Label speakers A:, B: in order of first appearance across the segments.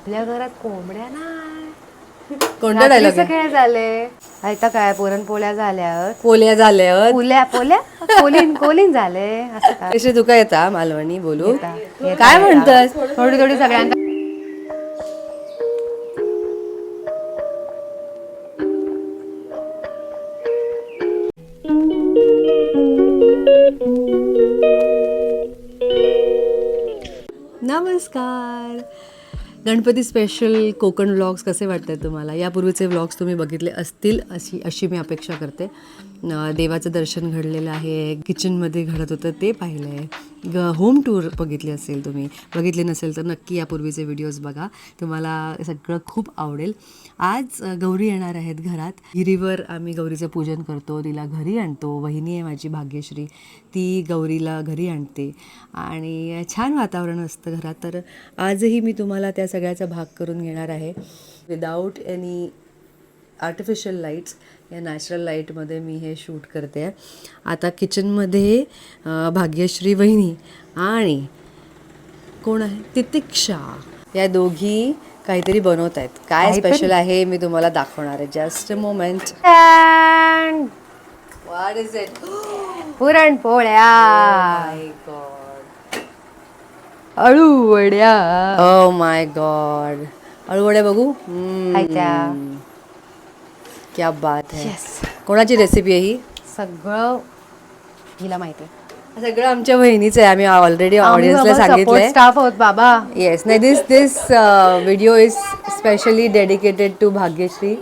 A: आपल्या घरात कोंबड्या नाही.
B: कोणता डायलॉग
A: रात्रीचं खेळ झाले? आता काय पुरणपोळ्या झाल्यावर
B: पोल्या झाल्यावर
A: पोल्या पोल्या? कोलीन कोलीन झाले. असं काय
B: तुका येता मालवणी बोलू.
A: येता, येता,
B: काय
A: येता.
B: म्हणतस?
A: थोडी थोडी सगळ्यांना
B: नमस्कार. गणपती स्पेशल कोकण व्लॉग्स कसे वाटत आहेत तुम्हाला? यापूर्वीचे व्लॉग्स तुम्ही बघितले असतील अशी अशी मी अपेक्षा करते. देवाचं दर्शन घडलेलं आहे किचनमध्ये घडत होतं ते पाहिलं आहे ग होम टूर बघितली असेल तुम्ही. बघितले नसेल तर नक्की यापूर्वीचे व्हिडिओज बघा. तुम्हाला सगळं खूप आवडेल. आज गौरी येणार आहेत घरात. गिरीवर आम्ही गौरीचं पूजन करतो तिला घरी आणतो. वहिनी आहे माझी भाग्यश्री ती गौरीला घरी आणते. आणि छान वातावरण असतं घरात. तर आजही मी तुम्हाला त्या सगळ्याचा भाग करून घेणार आहे. विदाऊट एनी आर्टिफिशियल लाईट्स या नॅचरल लाईटमध्ये मी हे शूट करते. आहे आता किचनमध्ये भाग्यश्री वहिनी आणि कोण आहे? तितिक्षा. या दोघी काहीतरी बनवत आहेत. काय? स्पेशल आहे मी तुम्हाला दाखवणार आहे. Just a moment what is it
A: पुरणपोळ्या.
B: माय गॉड
A: अळू वड्या
B: ओ माय गॉड अळूवड्या बघू. क्या बात है।
A: Yes.
B: कोणाची रेसिपी आहे ही?
A: सगळं हिला माहिती
B: सगळं आमच्या बहिणीचं आहे. आम्ही ऑलरेडी ऑडियन्सला सांगितलंय.
A: स्टाफ आहोत बाबा.
B: येस नाही this this video is specially dedicated to Bhagyashree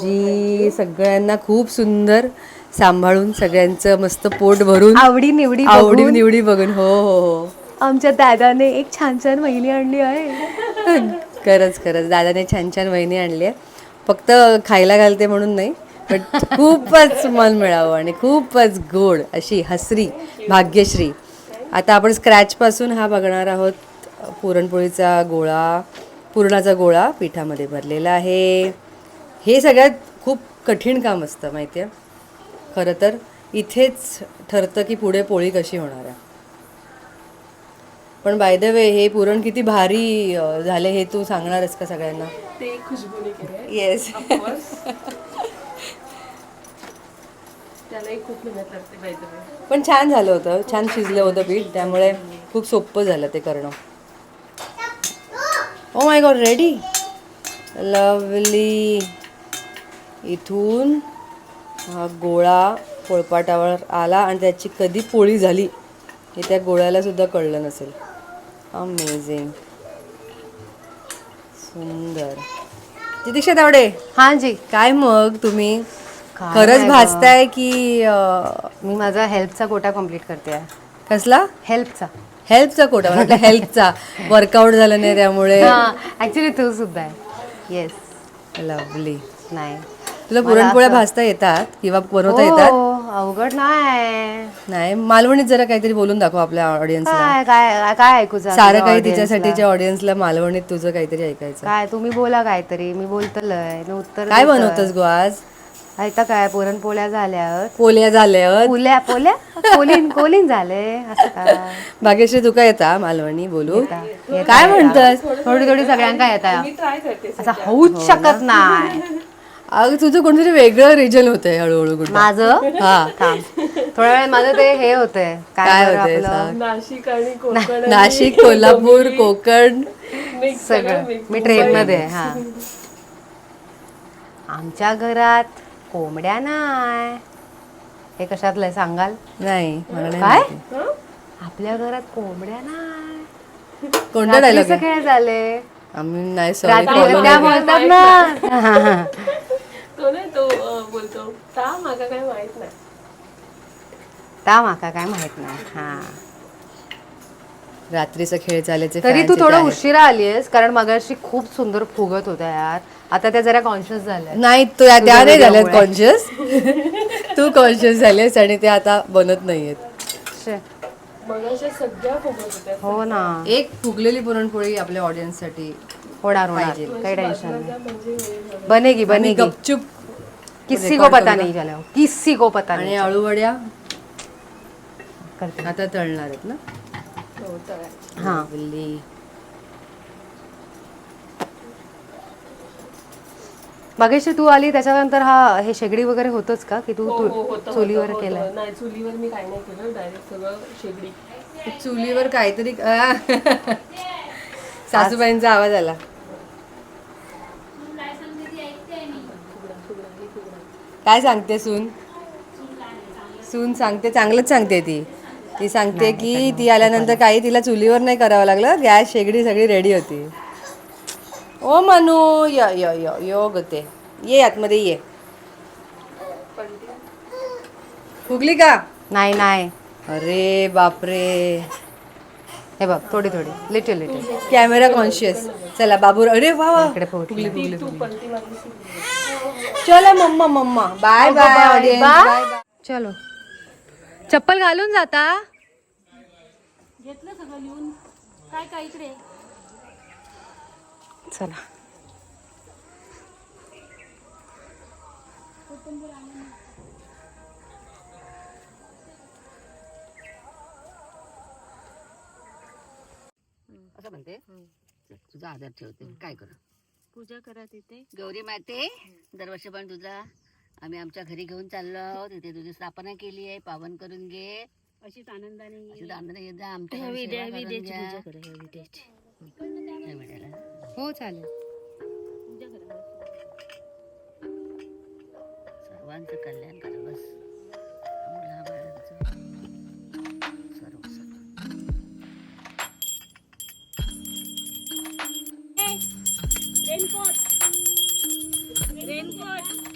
B: ji सगळ्यांना खूप सुंदर सांभाळून सगळ्यांचं मस्त पोट भरून
A: आवडी निवडी
B: आवडी निवडी बघून. हो हो हो.
A: आमच्या दादाने एक छान छान वहिनी आणली आहे.
B: खरंच खरंच. दादाने छान छान वहिनी आणली आहे. फक्त खायला घालते म्हणून नाही बट खूपच मन मिळावं आणि खूपच गोड अशी हसरी भाग्यश्री. आता आपण स्क्रॅचपासून हा बघणार आहोत. पुरणपोळीचा गोळा पुरणाचा गोळा पिठामध्ये भरलेला आहे. हे सगळ्यात खूप कठीण काम असतं माहिती आहे खरं तर इथेच ठरतं की पुढे पोळी कशी होणार आहे. पण बाय द वे हे पुरण किती भारी झाले हे तू सांगणारच का सगळ्यांना?
C: ते खुशबूने केले.
B: येस
C: त्यालाही खूप मेहनत लागते पाहिजे
B: पण छान झालं होतं. छान शिजलं होतं पीठ. त्यामुळे खूप सोपं झालं ते करणं. Oh my god ready lovely इथून हा गोळा पोळपाटावर आला आणि त्याची कधी पोळी झाली हे त्या गोळ्याला सुद्धा कळलं नसेल. अमेझिंग सुंदर. तितिक्षा तावडे
A: हा जी.
B: काय मग तुम्ही?
A: काय
B: खरंच
A: नाही
B: भाजताय की अं,
A: मी माझा हेल्पचा कोटा कंप्लीट करते
B: कसला?
A: हेल्पचा
B: हेल्पचा कोटा? मला वाटलं हेल्पचा वर्कआउट झालं नाही त्यामुळे.
A: ऍक्च्युली तू सुद्धा आहे. येस
B: लवली
A: नाही.
B: तुला पुरणपोळ्या भाजता येतात? किंवा बनवता येतात?
A: हो, अवघड नाही
B: नाही मालवणीत जरा काहीतरी बोलून दाखव आपल्या ऑडियन्सला
A: काय काय काय ऐकूचं
B: सारं काही तिच्यासाठीच्या ऑडियन्सला मालवणीत तुझं काहीतरी ऐकायचं.
A: काय तुम्ही बोला काहीतरी मी बोलतलय मी उत्तर
B: काय
A: देतोय.
B: बनवतस गो आज?
A: आता काय पुरणपोळ्या झाल्यावर
B: पोल्या झाल्यावर
A: पोल्या पोल्या? कोलीन कोलीन झाले असं काय
B: भाग्यश्री तुका येता मालवणी बोलू? काय. म्हणतस?
A: थोडी थोडी सगळ्यांका येता. असं होऊच शकत नाही.
B: अगं तुझं कोणतरी वेगळं रिजन होतंय हळूहळू कुठं?
A: माझं?
B: हा.
A: थांब. थोड्या वेळ माझं ते हे होतंय.
B: काय
A: काय बरं
B: होतंय
A: आपलं?
B: सांग?
C: नाशिक आणि कोकण
B: नाशिक कोल्हापूर कोकण.
A: सगळं मी ट्रेन मध्ये आहे, हा. आमच्या घरात कोंबड्या नाही हे कशातलं आहे? सांगाल?
B: नाही मला नाही
A: काय?
B: माहिती.
A: आपल्या घरात कोंबड्या नाही
B: कोणता डायलॉग
A: रात्रीचं खेळ झाले.
B: आम्ही नाही सॉरी
A: रात्री त्या बोलतात ना.
C: बोलतो ता माका काय माहीत नाही.
A: ता माका काय माहीत नाही हा.
B: रात्रीचा खेळ चालायचे
A: तरी तू थोडं. उशिरा आलीयस कारण मगाशी खूप सुंदर फुगत होत्या यार. आता त्या जरा कॉन्शियस झाल्या
B: नाही तो त्या त्या नाही झाल्यात. कॉन्शियस तू कॉन्शियस झालेस आणि ते आता बनत नाहीयेत.
A: शे.
C: मग अशा सगळ्या फुगत होत्या.
A: हो ना.
B: एक फुगलेली पुरणपोळी आपल्या ऑडियन्ससाठी
A: होणार होणार.
B: पाहिजे.
A: काही टेन्शन नाही.
C: म्हणजे हे
A: बनेगी
B: आणि
A: बनेगी
B: गपचूप
A: किसी को पता नहीं. चला किसी को पता
B: आणि
A: नहीं.
B: अळूवड्या?
A: करते.
B: आता तळणार आहेत ना?
C: होतं आहे.
A: हा.
B: Lovely.
A: मगेशी तू आली त्याच्यानंतर हा हे शेगडी वगैरे होतच का? की तू
C: हो,
A: तू
C: हो, होतं,
A: चुलीवर
C: होतं,
A: केलंय?
C: होतं. नाही चुलीवर मी काही नाही केलं डायरेक्ट सगळं शेगडी.
B: चुलीवर काहीतरी आ. सासूबाईंचा आवाज आला. काय सांगते सून? सून सांगते चांगलंच सांगते ती. ती सांगते की ती आल्यानंतर काही तिला चुलीवर नाही करावं लागलं. गॅस शेगडी सगळी रेडी होती. ओ मनू य य य यो गते ये आतमध्ये ये. फुगली का?
A: नाही नाही.
B: अरे बापरे.
A: हे बघ थोडी थोडी. लिटिल लिटिल
B: कॅमेरा कॉन्शियस चला बाबू अरे वा वा.
A: इकडे फुगली.
B: फुगली. फुगली. चलो मम्मा mamma. Bye bye audience
A: bye. चलो. चप्पल घालून जाता.
D: घेतलं सगळं लिहून. काय काय इकडे?
A: चला.
E: असं म्हणते तुझा आधार ठेवते. काय करू?
D: पूजा करा तिथे
E: गौरी माते दरवर्षी पण तुझा. आम्ही आमच्या घरी घेऊन चाललो आहोत. तिथे तुझी स्थापना केली आहे. पावन करून घे.
D: अशीच आनंदाने
E: अशी दांडा येत जा. आमच्या घरी सेवा करून घ्या.
A: हो चालेल
D: पूजा करा
E: सर्वांचं कल्याण करा बस.
D: Raincoat. Raincoat.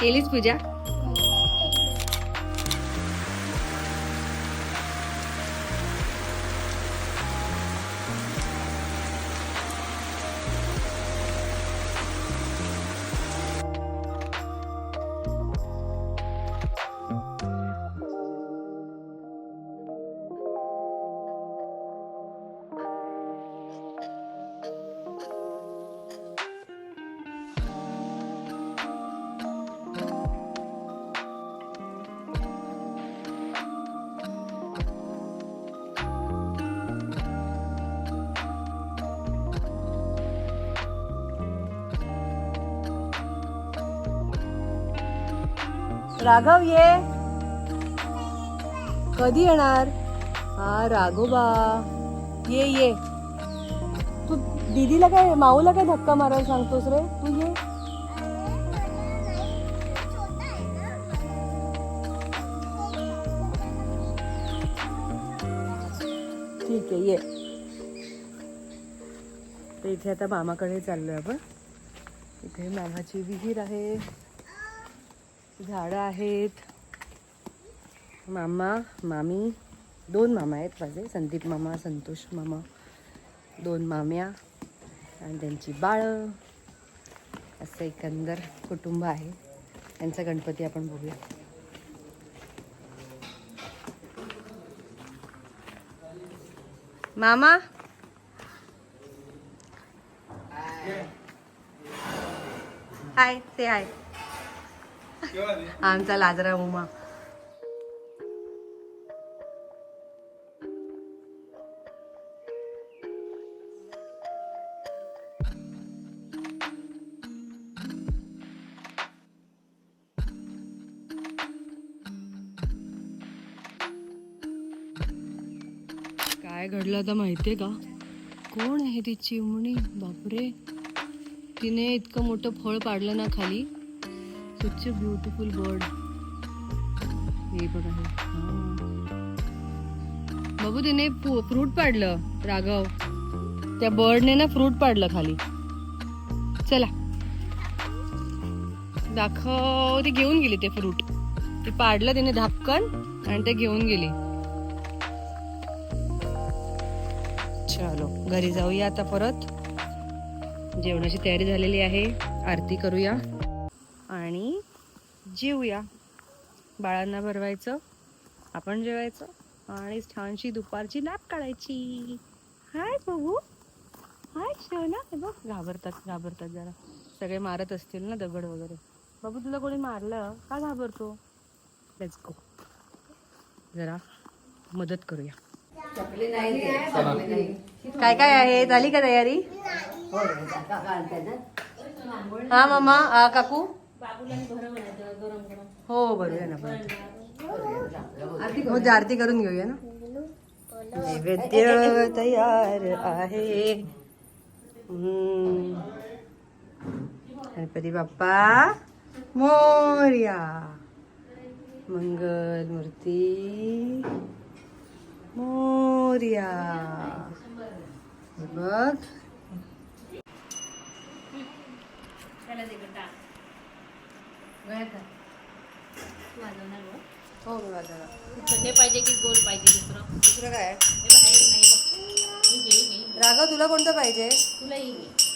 B: केलीच पूजा? राघव ये. कधी येणार? हा राघोबा. ये ये. तू दीदीला काय माऊला काय धक्का मारायला सांगतोस रे? तू ये. ठीक आहे ये. तर इथे आता मामाकडे चाललोय आपण. इथे मामाची विहीर आहे. झाडं आहेत. मामा मामी दोन मामा आहेत माझे. संदीप मामा संतोष मामा दोन माम्या आणि त्यांची बाळं. असं एकंदर कुटुंब आहे. त्यांचा गणपती आपण बघूया. मामा? हाय ते हाय आमचा लाजरा उमा. काय घडलं तर माहितीये का? कोण आहे ती चिमणी? बापरे. तिने इतकं मोठं फळ पाडलं ना खाली. Such a ब्युटिफुल बर्ड हे बघा हे. बाबू तिने फ्रूट पाडलं राघव. त्या बर्डने ना फ्रूट पाडलं खाली. चला. दाखव ते घेऊन गेली ते फ्रूट ते पाडलं तिने धापकन आणि ते घेऊन गेली. चलो घरी जाऊया आता परत. जेवणाची तयारी झालेली आहे. आरती करूया. आणि जेवूया. बाळांना भरवायचं आपण जेवायचं आणि छानशी दुपारची नॅप काढायची. हाय बघू. हाय शोना हे बघ घाबरतात घाबरतात जरा. सगळे मारत असतील ना दगड वगैरे. बाबू तुला कोणी मारलं का घाबरतो? लेट्स गो जरा मदत करूया. काय काय आहे? झाली का तयारी? हा मामा आ, काकू? हो भरूया ना. हो आरती करून घेऊया ना? नैवेद्य तयार आहे. गणपती बाप्पा मोर्या. मंगल मूर्ती मोर्या. हे. हो मी वाजवणार.
D: हे पाहिजे की गोल पाहिजे दुसरं?
B: दुसरं काय?
D: हे हे नाही बघ. ही घे, ही घे.
B: राघव तुला कोणतं पाहिजे?
D: तुला ही घे